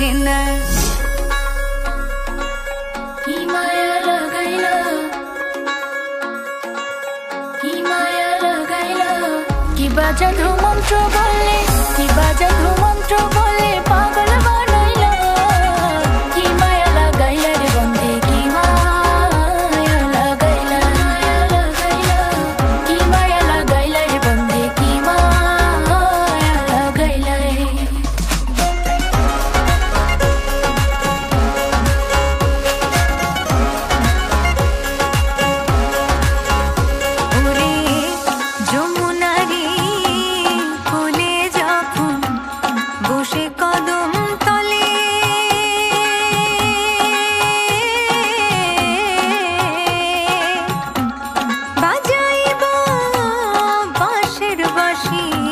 বোঝে না কি মায়া লাগাইলা কি মায়া লাগাইলা কি বাজা ধ্রুমন্ত্র বললে কি বাজা ধ্রুমন্ত্র বললে की